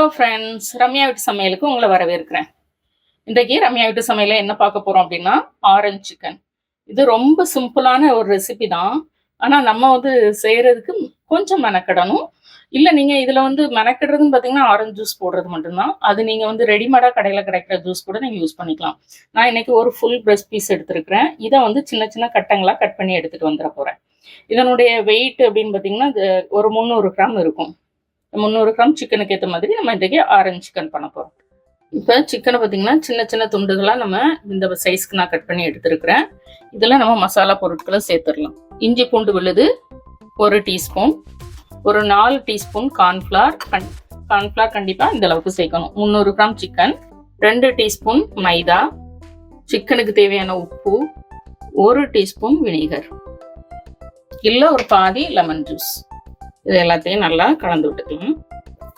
Hello friends Ramya வீட்டு சமையலுக்கு உங்களை வரவேற்கிறேன். இன்றைக்கு ரம்யா வீட்டு சமையல என்ன பார்க்க போகிறோம் அப்படின்னா ஆரஞ்சு சிக்கன் இது ரொம்ப சிம்பிளான ஒரு ரெசிபி தான். ஆனால் நம்ம வந்து செய்கிறதுக்கு கொஞ்சம் மெனக்கிடணும். இல்லை நீங்கள் இதில் வந்து மெனக்கிடுறதுன்னு பார்த்தீங்கன்னா ஆரஞ்சு ஜூஸ் போடுறது மட்டும்தான். அது நீங்கள் வந்து ரெடிமேடாக கடையில் கிடைக்கிற ஜூஸ் கூட நீங்கள் யூஸ் பண்ணிக்கலாம். நான் இன்னைக்கு ஒரு ஃபுல் ப்ரெஸ் பீஸ் எடுத்துருக்கிறேன். இதை வந்து சின்ன சின்ன கட்டங்களாக கட் பண்ணி எடுத்துகிட்டு வந்துட போகிறேன் இதனுடைய வெயிட் அப்படின்னு பார்த்தீங்கன்னா ஒரு முந்நூறு கிராம் இருக்கும். முந்நூறு கிராம் சிக்கனுக்கு ஏற்ற மாதிரி நம்ம இன்றைக்கி ஆரஞ்சு சிக்கன் பண்ண போகிறோம் இப்போ சிக்கனை பார்த்தீங்கன்னா சின்ன சின்ன துண்டுகளாக நம்ம இந்த சைஸ்க்கு நான் கட் பண்ணி எடுத்துருக்கிறேன். இதில் நம்ம மசாலா பொருட்களை சேர்த்துடலாம். இஞ்சி பூண்டு விழுது ஒரு டீஸ்பூன். ஒரு நாலு டீஸ்பூன் கார்ன்ஃப்ளார் கண் கார்ன்ஃப்ளார் கண்டிப்பாக இந்த அளவுக்கு சேர்க்கணும். முந்நூறு கிராம் சிக்கன் ரெண்டு டீஸ்பூன் மைதா. சிக்கனுக்கு தேவையான உப்பு. ஒரு டீஸ்பூன் வினிகர். இல்லை ஒரு பாதி லெமன் ஜூஸ் இது எல்லாத்தையும் நல்லா கலந்து விட்டுக்கலாம்.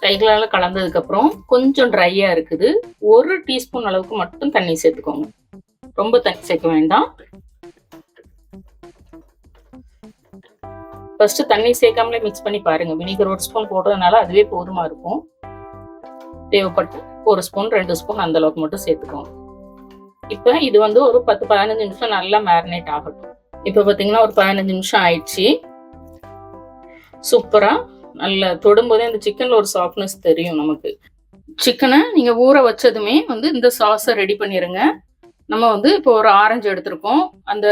கைகளால் கலந்ததுக்கப்புறம் கொஞ்சம் ட்ரையாக இருக்குது. ஒரு டீஸ்பூன் அளவுக்கு மட்டும் தண்ணி சேர்த்துக்கோங்க. ரொம்ப தண்ணி சேர்க்க வேண்டாம். ஃபர்ஸ்ட் தண்ணி சேர்க்காமலே மிக்ஸ் பண்ணி பாருங்க. வினிகர் ஒரு ஸ்பூன் போடுறதுனால அதுவே போதுமா இருக்கும். தேவைப்பட்டு ஒரு ஸ்பூன் ரெண்டு ஸ்பூன் அந்த அளவுக்கு மட்டும் சேர்த்துக்கோங்க. இப்போ இது வந்து ஒரு பத்து பதினஞ்சு நிமிஷம் நல்லா மேரினேட் ஆகட்டும். இப்போ பார்த்தீங்கன்னா ஒரு பதினஞ்சு நிமிஷம் ஆயிடுச்சு. சூப்பராக நல்லா தொடும்போதே அந்த சிக்கனில் ஒரு சாஃப்ட்னஸ் தெரியும் நமக்கு. சிக்கனை நீங்கள் ஊற வச்சதுமே வந்து இந்த சாஸை ரெடி பண்ணிடுங்க நம்ம வந்து இப்போ ஒரு ஆரஞ்சு எடுத்திருக்கோம். அந்த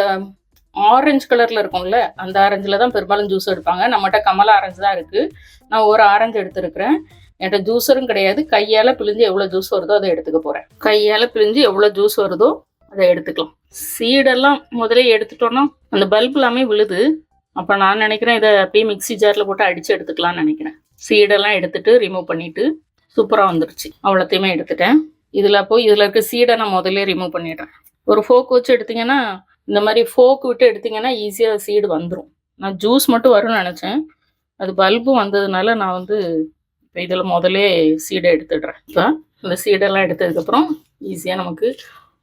ஆரஞ்சு கலரில் இருக்கும்ல அந்த ஆரஞ்சில் தான் பெரும்பாலும் ஜூஸ் எடுப்பாங்க. நம்மகிட்ட கமலா ஆரஞ்சு தான் இருக்குது நான் ஒரு ஆரஞ்சு எடுத்திருக்கிறேன். என்கிட்ட ஜூஸரும் கிடையாது. கையால் பிழிஞ்சு எவ்வளோ ஜூஸ் வருதோ அதை எடுத்துக்க போகிறேன் கையால் பிழிஞ்சு எவ்வளோ ஜூஸ் வருதோ அதை எடுத்துக்கலாம். சீடெல்லாம் முதலே எடுத்துட்டோன்னா அந்த பல்ப் எல்லாமே விழுது. அப்போ நான் நினைக்கிறேன் இதை அப்படியே மிக்ஸி ஜாரில் போட்டு அடித்து எடுத்துக்கலாம்னு நினைக்கிறேன். சீடெல்லாம் எடுத்துட்டு ரிமூவ் பண்ணிட்டு சூப்பராக வந்துருச்சு. அவ்வளோத்தையுமே எடுத்துட்டேன். இதில் போய் இதில் இருக்க சீடை நான் முதல்ல ரிமூவ் பண்ணிடுறேன். ஒரு ஃபோக் வச்சு எடுத்தீங்கன்னா இந்த மாதிரி ஃபோக் விட்டு எடுத்தீங்கன்னா ஈஸியாக சீடு வந்துடும் நான் ஜூஸ் மட்டும் வரும்னு நினச்சேன். அது பல்பு வந்ததுனால நான் வந்து இப்போ இதில் முதலே சீடை எடுத்துடுறேன். இப்போ இந்த சீடெல்லாம் எடுத்ததுக்கப்புறம் ஈஸியாக நமக்கு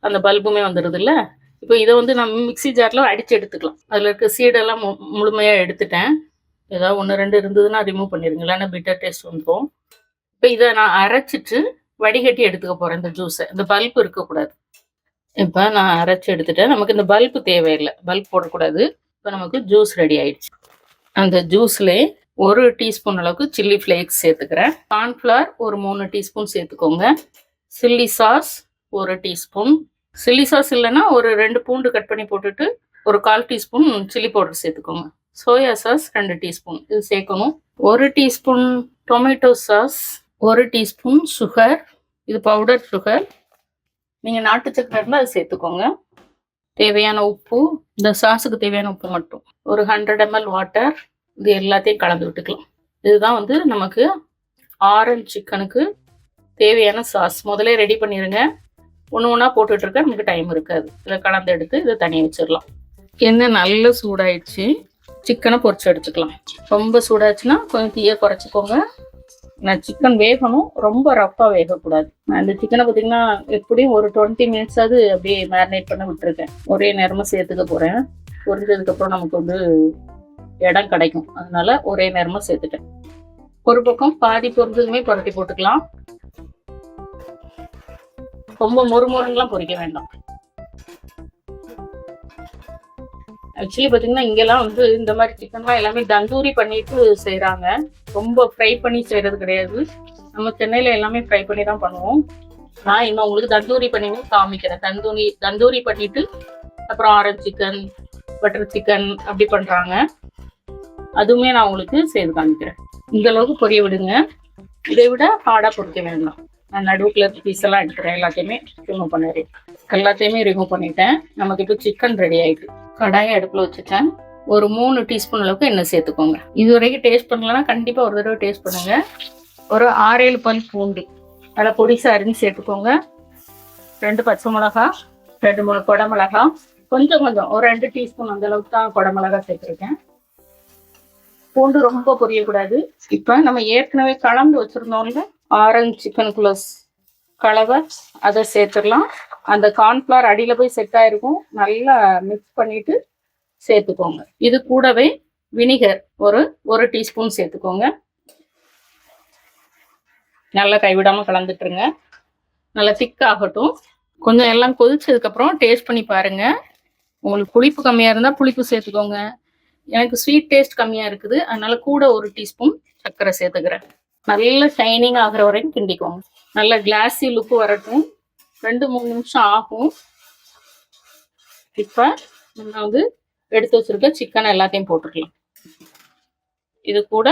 அந்த பல்புமே வந்துடுது இல்லை இப்போ இதை வந்து நம்ம மிக்ஸி ஜாரில் அடித்து எடுத்துக்கலாம். அதில் இருக்க சீடெல்லாம் மு முழுமையாக எடுத்துட்டேன். ஏதாவது ஒன்று ரெண்டு இருந்ததுன்னா ரிமூவ் பண்ணிடுங்க. இல்லைன்னா பிட்டர் டேஸ்ட் வந்துடும் இப்போ இதை நான் அரைச்சிட்டு வடிகட்டி எடுத்துக்க போகிறேன் இந்த ஜூஸை இந்த பல்ப் இருக்கக்கூடாது. இப்போ நான் அரைச்சி எடுத்துட்டேன். நமக்கு இந்த பல்ப் தேவையில்லை. பல்ப் போடக்கூடாது. இப்போ நமக்கு ஜூஸ் ரெடி ஆயிடுச்சு. அந்த ஜூஸ்லே ஒரு டீஸ்பூன் அளவுக்கு சில்லி ஃப்ளேக்ஸ் சேர்த்துக்கிறேன். கார்ன்ஃப்ளவர் ஒரு மூணு டீஸ்பூன் சேர்த்துக்கோங்க. சில்லி சாஸ் ஒரு டீஸ்பூன் சில்லி சாஸ் இல்லைன்னா ஒரு ரெண்டு பூண்டு கட் பண்ணி போட்டுட்டு ஒரு கால் டீஸ்பூன் சில்லி பவுடர் சேர்த்துக்கோங்க. சோயா சாஸ் ரெண்டு டீஸ்பூன். இது சேர்க்கணும். ஒரு டீஸ்பூன் டொமேட்டோ சாஸ் ஒரு டீஸ்பூன் சுகர். இது பவுடர் சுகர். நீங்கள் நாட்டு சக்கரை இருந்தால் அதை சேர்த்துக்கோங்க. தேவையான உப்பு. இந்த சாஸுக்கு தேவையான உப்பு மட்டும். ஒரு ஹண்ட்ரட் எம்எல் வாட்டர் இது எல்லாத்தையும் கலந்து விட்டுக்கலாம். இதுதான் வந்து நமக்கு ஆரஞ்சு சிக்கனுக்கு தேவையான சாஸ். முதல்ல ரெடி பண்ணிடுங்க ஒன்று ஒன்றா போட்டுட்ருக்க நமக்கு டைம் இருக்காது. இதை கலந்து எடுத்து இதை தனியாக வச்சிடலாம். எண்ணெய் நல்ல சூடாயிடுச்சு. சிக்கனை பொறிச்சு எடுத்துக்கலாம். ரொம்ப சூடாச்சுன்னா கொஞ்சம் தீயை குறைச்சிக்கோங்க. நான் சிக்கன் வேகணும். ரொம்ப ரஃப்பாக வேகக்கூடாது. நான் இந்த சிக்கனை பார்த்தீங்கன்னா எப்படியும் ஒரு டுவெண்ட்டி மினிட்ஸாவது அப்படியே மேரினேட் பண்ண விட்டுருக்கேன். ஒரே நேரமாக சேர்த்துக்க போகிறேன் பொரிஞ்சதுக்கப்புறம் நமக்கு வந்து இடம் கிடைக்கும். அதனால ஒரே நேரமாக சேர்த்துட்டேன். ஒரு பக்கம் பாதி பொரிஞ்சதுமே புரட்டி போட்டுக்கலாம். ரொம்ப மொறுமொறுலாம் பொரிக்க வேண்டாம். ஆக்சுவலி பார்த்தீங்கன்னா இங்கெல்லாம் வந்து இந்த மாதிரி சிக்கன்லாம் எல்லாமே தந்தூரி பண்ணிட்டு செய்கிறாங்க ரொம்ப ஃப்ரை பண்ணி செய்கிறது கிடையாது. நம்ம சென்னையில் எல்லாமே ஃப்ரை பண்ணி தான் பண்ணுவோம். நான் இன்னும் உங்களுக்கு தந்தூரி பண்ணி காமிக்கிறேன். தந்தூரி தந்தூரி பண்ணிட்டு அப்புறம் ஆரஞ்சு சிக்கன் பட்டர் சிக்கன் அப்படி பண்ணுறாங்க அதுவுமே நான் உங்களுக்கு செய்து காமிக்கிறேன். இந்த அளவுக்கு பொரிய விடுங்க. இதை விட ஹார்டாக பொரிக்க வேண்டாம். நான் நடுவுக்குள்ள பீஸ் எல்லாம் எடுக்கிறேன் எல்லாத்தையுமே ரிமூவ் பண்ணிடுறேன் எல்லாத்தையுமே ரிமூவ் பண்ணிட்டேன். நமக்கு இப்போ சிக்கன் ரெடி ஆயிட்டு. கடாயை அடுப்பில் வச்சுட்டேன். ஒரு மூணு டீஸ்பூன் அளவுக்கு எண்ணெய் சேர்த்துக்கோங்க. இது வரைக்கும் டேஸ்ட் பண்ணலன்னா கண்டிப்பாக ஒரு தடவை டேஸ்ட் பண்ணுங்க. ஒரு ஆறேழு பல் பூண்டு. நல்லா பொடிசா அரிஞ்சு சேர்த்துக்கோங்க. ரெண்டு பச்சை மிளகா ரெண்டு மூணு குடமிளகா மிளகா. கொஞ்சம் கொஞ்சம். ஒரு ரெண்டு டீஸ்பூன் அந்த அளவுக்கு தான் குடமிளகா சேர்த்துருக்கேன். பூண்டு ரொம்ப பொரியக்கூடாது. இப்போ நம்ம ஏற்கனவே கலந்து வச்சுருந்தோம்ல ஆரஞ்சு சிக்கனுக்குள்ள கலவை அதை சேர்த்துடலாம். அந்த கார்ன்ஃப்ளவர் அடியில் போய் செட் ஆயிருக்கும். நல்லா மிக்ஸ் பண்ணிட்டு சேர்த்துக்கோங்க. இது கூடவே வினிகர் ஒரு ஒரு டீஸ்பூன் சேர்த்துக்கோங்க. நல்லா கைவிடாமல் கலந்துட்டுருங்க. நல்லா திக் ஆகட்டும். கொஞ்சம் எல்லாம் கொதிச்சதுக்கப்புறம் டேஸ்ட் பண்ணி பாருங்க. உங்களுக்கு புளிப்பு கம்மியாக இருந்தால் புளிப்பு சேர்த்துக்கோங்க. எனக்கு ஸ்வீட் டேஸ்ட் கம்மியாக இருக்குது. அதனால கூட ஒரு டீஸ்பூன் சர்க்கரை சேர்த்துக்கிறேன். நல்ல ஷைனிங் ஆகிற வரைக்கும் கிண்டிக்கோங்க. நல்ல கிளாஸி லுக்கு வரட்டும். ரெண்டு மூணு நிமிஷம் ஆகும். இப்போ நம்ம வந்து எடுத்து வச்சிருக்க சிக்கன் எல்லாத்தையும் போட்டுக்கலாம். இது கூட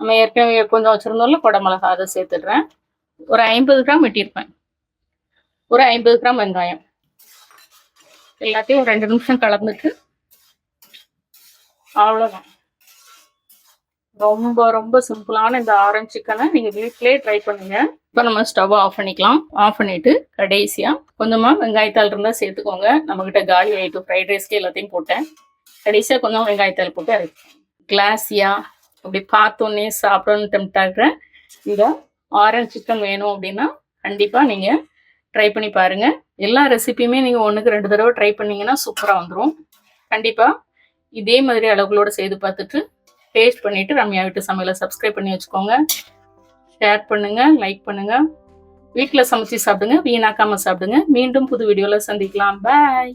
நம்ம ஏற்கனவே கொஞ்சம் வச்சுருந்தோம்ல குடமிளகா அதை சேர்த்துடுறேன். ஒரு ஐம்பது கிராம் வெட்டியிருப்பேன். ஒரு ஐம்பது கிராம் வெங்காயம். எல்லாத்தையும் ஒரு ரெண்டு நிமிஷம் கலந்துட்டு அவ்வளோதான் ரொம்ப ரொம்ப சிம்பிளான இந்த ஆரஞ்சு சிக்கனை நீங்கள் வீட்டிலே ட்ரை பண்ணுங்க. இப்போ நம்ம ஸ்டவ் ஆஃப் பண்ணிக்கலாம். ஆஃப் பண்ணிட்டு கடைசியாக கொஞ்சமாக வெங்காயத்தாள் இருந்தால் சேர்த்துக்கோங்க. நம்மக்கிட்ட காலி ஆகிட்டு ஃப்ரைட் ரைஸ்க்கு எல்லாத்தையும் போட்டேன். கடைசியாக கொஞ்சம் வெங்காயத்தாள் போட்டு அரைப்பேன் கிளாஸியாக அப்படி பார்த்தோன்னே சாப்பிடணும்னு டெம்ட் இந்த ஆரஞ்சு சிக்கன் வேணும் அப்படின்னா கண்டிப்பாக நீங்கள் ட்ரை பண்ணி பாருங்கள் எல்லா ரெசிபியுமே நீங்கள் ஒன்றுக்கு ரெண்டு தடவை ட்ரை பண்ணீங்கன்னா சூப்பராக வந்துடும் கண்டிப்பாக இதே மாதிரி அளவுகளோட செய்து பார்த்துட்டு டேஸ்ட் பண்ணிவிட்டு ரம்யா வீட்டு சமையலை சப்ஸ்கிரைப் பண்ணி வச்சுக்கோங்க. ஷேர் பண்ணுங்கள் லைக் பண்ணுங்கள் வீட்டில் சமைச்சு சாப்பிடுங்க வீணாக்காமல் சாப்பிடுங்க. மீண்டும் புது வீடியோவில் சந்திக்கலாம். பாய்